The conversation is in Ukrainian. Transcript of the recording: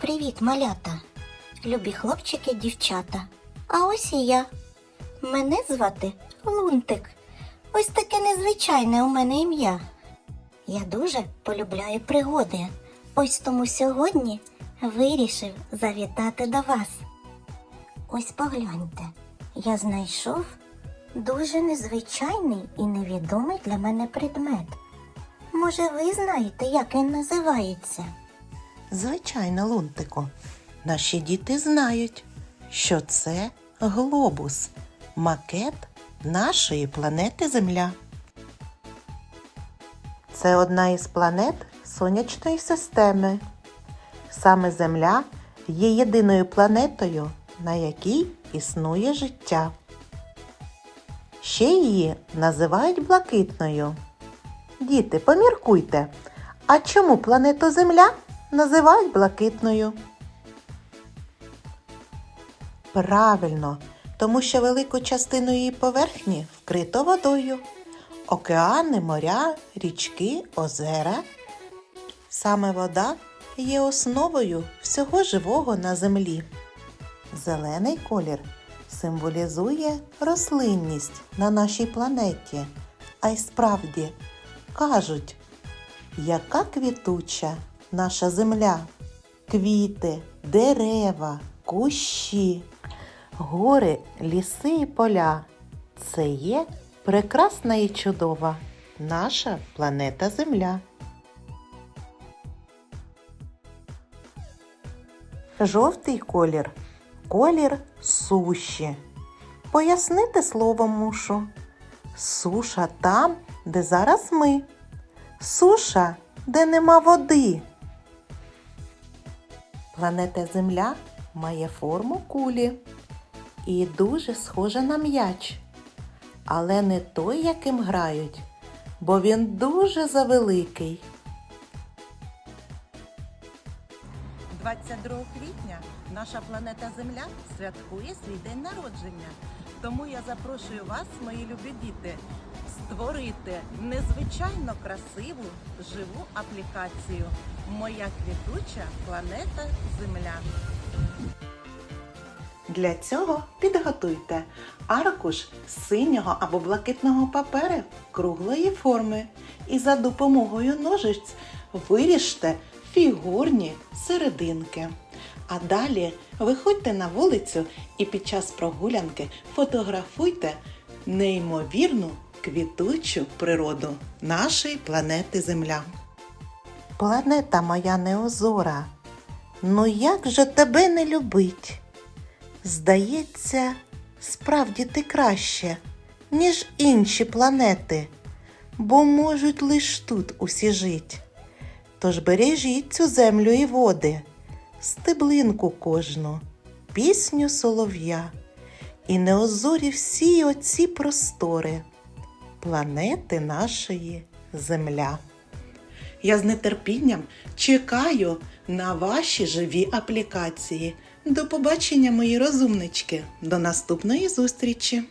Привіт, малята, любі хлопчики, дівчата. А ось і я. Мене звати Лунтик. Ось таке незвичайне у мене ім'я. Я дуже полюбляю пригоди. Ось тому сьогодні вирішив завітати до вас. Ось погляньте, я знайшов дуже незвичайний і невідомий для мене предмет. Може, ви знаєте, як він називається? Звичайно, Лунтику. Наші діти знають, що це глобус, макет нашої планети Земля. Це одна із планет сонячної системи. Саме Земля є єдиною планетою, на якій існує життя. Ще її називають блакитною. Діти, поміркуйте, а чому планету Земля називають блакитною? Правильно, тому що велику частину її поверхні вкрито водою. Океани, моря, річки, озера. Саме вода є основою всього живого на землі. Зелений колір символізує рослинність на нашій планеті. А й справді кажуть, яка квітуча наша земля, квіти, дерева, кущі, гори, ліси і поля. Це є прекрасна і чудова наша планета Земля. Жовтий колір колір суші. Пояснити слово мушу. Суша там, де зараз ми. Суша, де нема води. Планета Земля має форму кулі і дуже схожа на м'яч. Але не той, яким грають, бо він дуже завеликий. 22 квітня наша планета Земля святкує свій день народження. Тому я запрошую вас, мої любі діти, створити незвичайно красиву живу аплікацію Моя квітуча планета Земля. Для цього підготуйте аркуш синього або блакитного паперу круглої форми і за допомогою ножиць виріжте фігурні серединки. А далі виходьте на вулицю і під час прогулянки фотографуйте неймовірну квітучу природу нашої планети Земля. Планета моя неозора, ну як же тебе не любить? Здається, справді ти краще, ніж інші планети, бо можуть лиш тут усі жить. Тож бережіть цю землю і води, стеблинку кожну, пісню солов'я, і неозорі всі оці простори, планети нашої Земля. Я з нетерпінням чекаю на ваші живі аплікації. До побачення, мої розумнички. До наступної зустрічі!